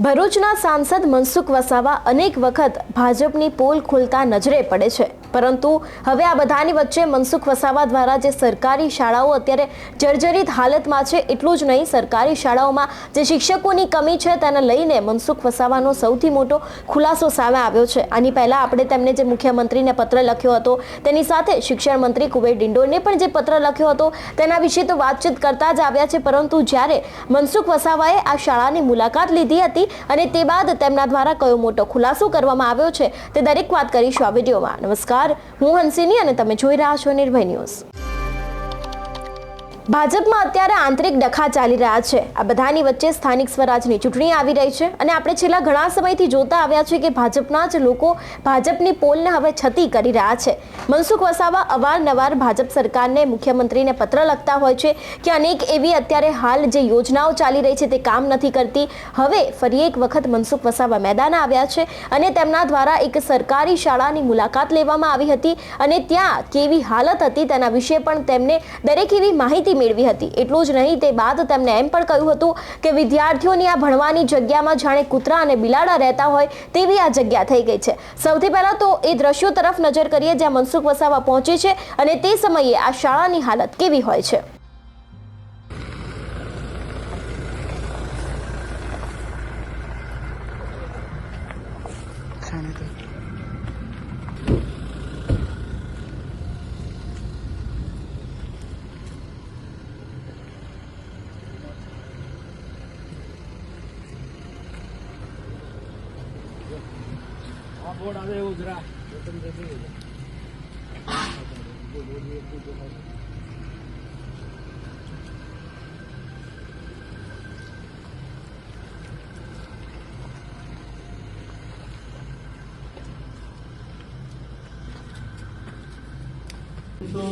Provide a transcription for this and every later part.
ભરૂચના સાંસદ મનસુખ વસાવા અનેક વખત ભાજપની પોલ ખોલતા નજરે પડે છે. પરંતુ હવે આ બધાની વચ્ચે મનસુખ વસાવા દ્વારા જે સરકારી શાળાઓ અત્યારે જર્જરિત હાલતમાં છે, એટલું જ નહીં, સરકારી શાળાઓમાં જે શિક્ષકોની કમી છે, તેને લઈને મનસુખ વસાવાનો સૌથી મોટો ખુલાસો સામે આવ્યો છે. આની પહેલા આપણે તેમને જે મુખ્યમંત્રીને પત્ર લખ્યો હતો, તેની સાથે શિક્ષણ મંત્રી કુબેર ડિંડોરને પણ જે પત્ર લખ્યો હતો, તેના વિશે તો વાતચીત કરતા જ આવ્યા છે. પરંતુ જ્યારે મનસુખ વસાવાએ આ શાળાની મુલાકાત લીધી હતી અને તે બાદ તેમના દ્વારા કયો મોટો ખુલાસો કરવામાં આવ્યો છે તે દરેક વાત કરીશું આ વિડીયોમાં. નમસ્કાર, હું હંસિની અને તમે જોઈ રહ્યા છો નિર્ભય ન્યૂઝ. ભાજપમાં અત્યારે આંતરિક ડખા ચાલી રહ્યા છે. આ બધાની વચ્ચે સ્થાનિક સ્વરાજની ચૂંટણી આવી રહી છે અને આપણે છેલ્લા ઘણા સમયથી જોતા આવ્યા છે કે ભાજપના જ લોકો ભાજપની પોલને હવે છતી કરી રહ્યા છે. મનસુખ વસાવા અવારનવાર ભાજપ સરકારને મુખ્યમંત્રીને પત્ર લખતા હોય છે કે અનેક એવી અત્યારે હાલ જે યોજનાઓ ચાલી રહી છે તે કામ નથી કરતી. હવે ફરી એક વખત મનસુખ વસાવા મેદાન આવ્યા છે અને તેમના દ્વારા એક સરકારી શાળાની મુલાકાત લેવામાં આવી હતી અને ત્યાં કેવી હાલત હતી તેના વિશે પણ તેમને દરેક એવી માહિતી મેળવી હતી. એટલું જ નહીં, તે બાદ તેમણે એમ પણ કહ્યું હતું કે વિદ્યાર્થીઓની આ ભણવાની જગ્યામાં જાણે કૂતરા અને બિલાડા રહેતા હોય તેવી આ જગ્યા થઈ ગઈ છે. સૌથી પહેલા તો એ દ્રશ્યો તરફ નજર કરીએ જ્યાં મનસુખ વસાવા પહોંચે છે અને તે સમયે આ શાળાની હાલત કેવી હોય છે. આ તો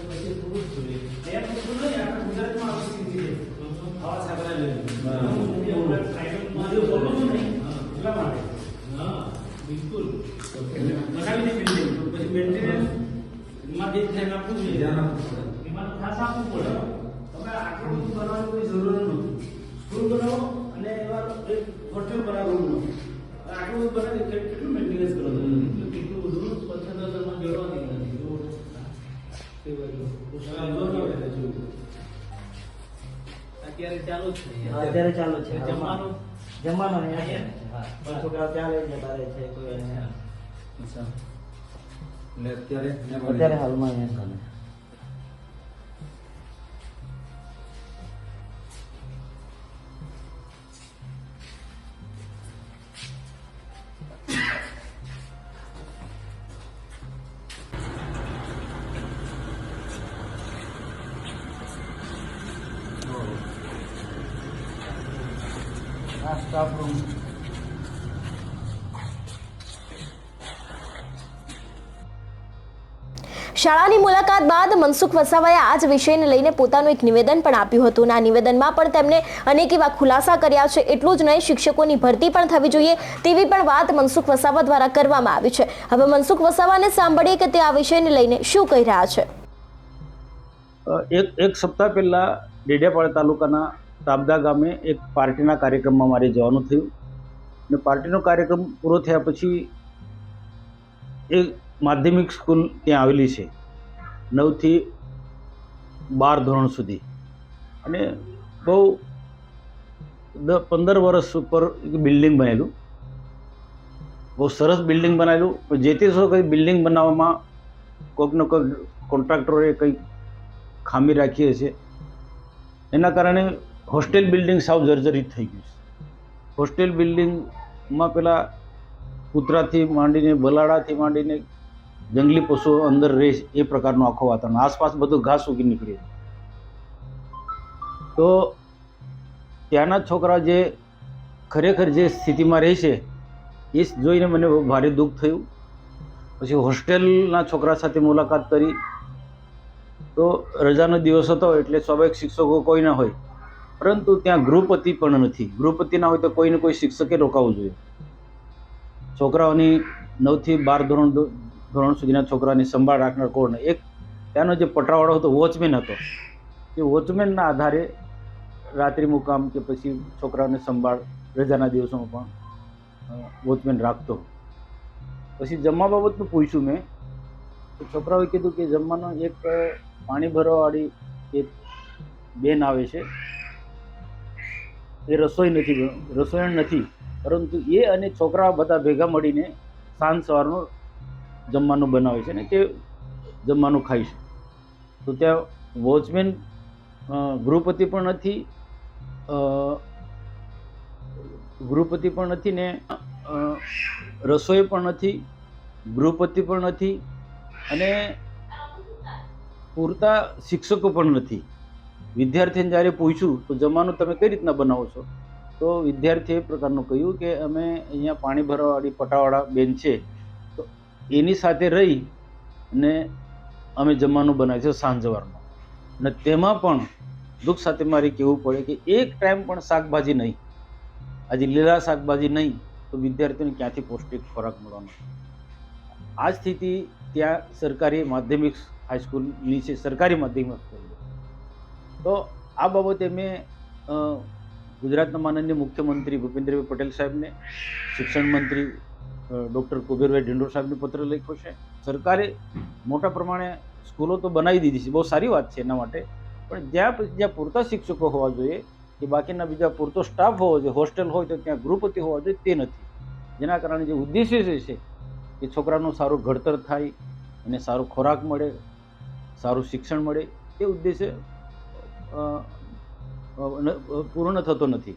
પછી પૂરું જ જોઈએ ત્યાં પૂરું નહીં આપણે ગુજરાતમાં આવી સ્થિતિ છે આવા છાત્રા લઈને મારું બોલું છું નહીં એટલા માટે હા બિલકુલ. બનાવી દે બિલ્ડિંગ તો પછી મેન્ટેનન્સમાં જે ધ્યાન આપવું જોઈએ. એમાં તો ખાસ આપવું પડે. તમે આટલું બધું બનાવવાની કોઈ જરૂર નથી. સ્કૂલ બનાવો અને એવા એક હોટેલ બનાવવાનું નથી આટલું બધું બનાવી કેટલું મેન્ટેનન્સ કરો એટલે કેટલું બધું પચાસ હજારમાં જોડવાની નથી અત્યારે ચાલુ છે. અત્યારે ચાલુ છે. જમવાનું? જમવાનો અહીંયા છે હા. હા. છોકરાઓ ત્યાં લઈ જતા રહે છે કોઈ અત્યારે હાલમાં અહીંયા ચાલે આ સ્ટાફ રૂમ શાળાની મુલાકાત બાદ મનસુખ વસાવાએ આ જ વિષયને લઈને પોતાનું એક નિવેદન પણ આપ્યું હતું અને આ નિવેદનમાં પણ તેમણે અનેક એવા ખુલાસા કર્યા છે. એટલું જ નહીં શિક્ષકોની ભરતી પણ થવી જોઈએ તેવી પણ વાત મનસુખ વસાવા દ્વારા કરવામાં આવી છે. હવે મનસુખ વસાવાને સાંભળીએ કે તે આ વિષયને લઈને શું કહી રહ્યા છે. એક એક સપ્તાહ પહેલાં ડેડિયાપાડા તાલુકાના તાબદા ગામે એક પાર્ટીના કાર્યક્રમમાં મારે જવાનું થયું. અને પાર્ટીનો કાર્યક્રમ પૂરો થયા પછી એ માધ્યમિક સ્કૂલ ત્યાં આવેલી છે. નવથી બાર ધોરણ સુધી. અને બહુ દ પંદર વર્ષ ઉપર એક બિલ્ડિંગ બનેલું. બહુ સરસ બિલ્ડિંગ બનાવેલું. જે તે કંઈ બિલ્ડિંગ બનાવવામાં કોઈકનો કોઈક કોન્ટ્રાક્ટરોએ કંઈક ખામી રાખી હશે. એના કારણે હોસ્ટેલ બિલ્ડિંગ સાવ જર્જરિત થઈ ગયું છે. હોસ્ટેલ બિલ્ડિંગમાં પેલા કૂતરાથી માંડીને, બલાડાથી માંડીને જંગલી પશુઓ અંદર રહે એ પ્રકારનું આખો વાતાવરણ. આસપાસ બધું ઘાસ ઉગી નીકળે તો ત્યાંના છોકરા જે ખરેખર જે સ્થિતિમાં રહે છે, એ જોઈને મને ભારે દુઃખ થયું. પછી હોસ્ટેલના છોકરા સાથે મુલાકાત કરી. તો રજાનો દિવસ હતો એટલે સ્વાભાવિક શિક્ષકો કોઈ ના હોય. પરંતુ ત્યાં ગૃહપતિ પણ નથી. ગૃહપતિ ના હોય તો કોઈને કોઈ શિક્ષકે રોકાવવું જોઈએ. છોકરાઓની નવથી બાર ધોરણ ધોરણ સુધીના છોકરાની સંભાળ રાખનાર કોણ? એક ત્યાંનો જે પટરાવાળો હતો, વોચમેન હતો. એ વોચમેનના આધારે રાત્રિ મુકામ કે પછી છોકરાઓને સંભાળ રજાના દિવસોમાં પણ વોચમેન રાખતો. પછી જમવા બાબતનું પૂછ્યું મેં, તો છોકરાઓએ કીધું કે જમવાનો એક પાણી ભરવાવાળી એક બેન આવે છે. એ રસોઈ નથી, રસોઈણ નથી. પરંતુ એ અને છોકરા બધા ભેગા મળીને સાંજ સવારનું જમવાનું બનાવે છે ને તે જમવાનું ખાય છે. તો ત્યાં વોચમેન ગૃહપતિ પણ નથી ગૃહપતિ પણ નથી ને રસોઈ પણ નથી, ગૃહપતિ પણ નથી અને પૂરતા શિક્ષકો પણ નથી. વિદ્યાર્થીને જ્યારે પૂછ્યું, તો જમવાનું તમે કઈ રીતના બનાવો છો? તો વિદ્યાર્થીએ એ પ્રકારનું કહ્યું કે, અમે અહીંયા પાણી ભરવાવાળી પટાવાળા બેન છે. તો એની સાથે રહી અને અમે જમવાનું બનાવીએ છીએ સાંજવારનું અને તેમાં પણ દુઃખ સાથે મારે કહેવું પડે કે, એક ટાઈમ પણ શાકભાજી નહીં. આજે લીલા શાકભાજી નહીં, તો વિદ્યાર્થીઓને ક્યાંથી પૌષ્ટિક ખોરાક મળવાનો? આ સ્થિતિ ત્યાં સરકારી માધ્યમિક હાઈસ્કૂલની છે, સરકારી માધ્યમિક સ્કૂલ તો આ બાબતે મેં ગુજરાતના માનનીય મુખ્યમંત્રી ભૂપેન્દ્રભાઈ પટેલ સાહેબને, શિક્ષણ મંત્રી ડૉક્ટર કુબેરભાઈ ઢીંડોર સાહેબને પત્ર લખ્યો છે. સરકારે મોટા પ્રમાણે સ્કૂલો તો બનાવી દીધી છે, બહુ સારી વાત છે એના માટે. પણ જ્યાં જ્યાં પૂરતા શિક્ષકો હોવા જોઈએ કે બાકીના બીજા પૂરતો સ્ટાફ હોવો જોઈએ, હોસ્ટેલ હોય તો ત્યાં ગૃહપતિ હોવા જોઈએ, તે નથી. જેના કારણે જે ઉદ્દેશ્ય જે છે કે છોકરાનું સારું ઘડતર થાય, એને સારો ખોરાક મળે, સારું શિક્ષણ મળે એ ઉદ્દેશ્ય પૂર્ણ થતો નથી.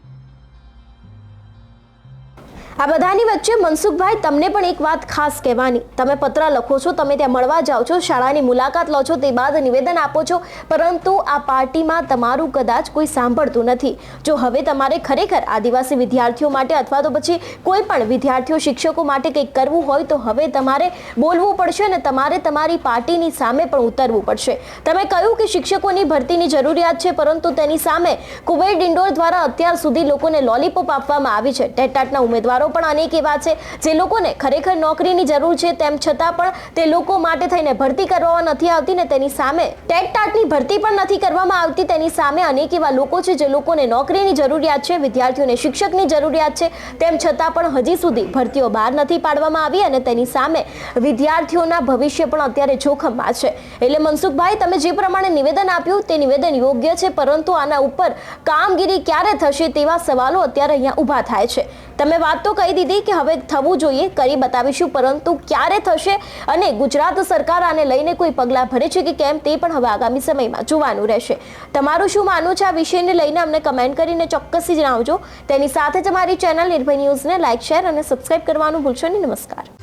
આ બધાની વચ્ચે મનસુખભાઈ, તમને પણ એક વાત ખાસ કહેવાની. તમે પત્ર લખો છો, તમે ત્યાં મળવા જાઓ છો, શાળાની મુલાકાત લો છો, તે બાદ નિવેદન આપો છો, પરંતુ આ પાર્ટીમાં તમારું કદાચ કોઈ સાંભળતું નથી. જો હવે તમારે ખરેખર આદિવાસી વિદ્યાર્થીઓ માટે અથવા તો પછી કોઈ પણ વિદ્યાર્થીઓ, શિક્ષકો માટે કંઈક કરવું હોય, તો હવે તમારે બોલવું પડશે અને તમારે તમારી પાર્ટીની સામે પણ ઉતરવું પડશે. તમે કહ્યું કે શિક્ષકોની ભરતીની જરૂરિયાત છે, પરંતુ તેની સામે કુવેર ડિંડોર દ્વારા અત્યાર સુધી લોકોને લોલીપોપ આપવામાં આવી છે. ટેટાટના ઉમેદવારો પણ અનેક એવા છે જે લોકોને ખરેખર નોકરીની જરૂર છે, તેમ છતાં પણ તે લોકો માટે થઈને ભરતી કરવામાં નથી આવતી ને તેની સામે ટેટટાટની ભરતી પણ નથી કરવામાં આવતી. તેની સામે અનેક એવા લોકો છે જે લોકોને નોકરીની જરૂરિયાત છે, વિદ્યાર્થીઓને શિક્ષકની જરૂરિયાત છે, તેમ છતાં પણ હજી સુધી ભરતીઓ બહાર નથી પાડવામાં આવી અને તેની સામે વિદ્યાર્થીઓના ભવિષ્ય પણ અત્યારે જોખમમાં છે. એટલે મનસુખભાઈ, તમે જે પ્રમાણે નિવેદન આપ્યું તે નિવેદન યોગ્ય છે, પરંતુ આના ઉપર કામગીરી ક્યારે થશે તેવા સવાલો અત્યારે અહીંયા ઊભા થાય છે. તમે વાત તો કહી દીધી કે હવે થવું જોઈએ, કરી બતાવીશું, પરંતુ ક્યારે થશે અને ગુજરાત સરકાર આને લઈને કોઈ પગલાં ભરે છે કે કેમ તે પણ હવે આગામી સમયમાં જોવાનું રહેશે. તમારું શું માનવું છે આ વિષયને લઈને? અમને કમેન્ટ કરીને ચોક્કસથી જણાવજો. તેની સાથે જ અમારી ચેનલ નિર્ભય ન્યૂઝને લાઇક, શેર અને સબસ્ક્રાઇબ કરવાનું ભૂલશો નહીં. નમસ્કાર.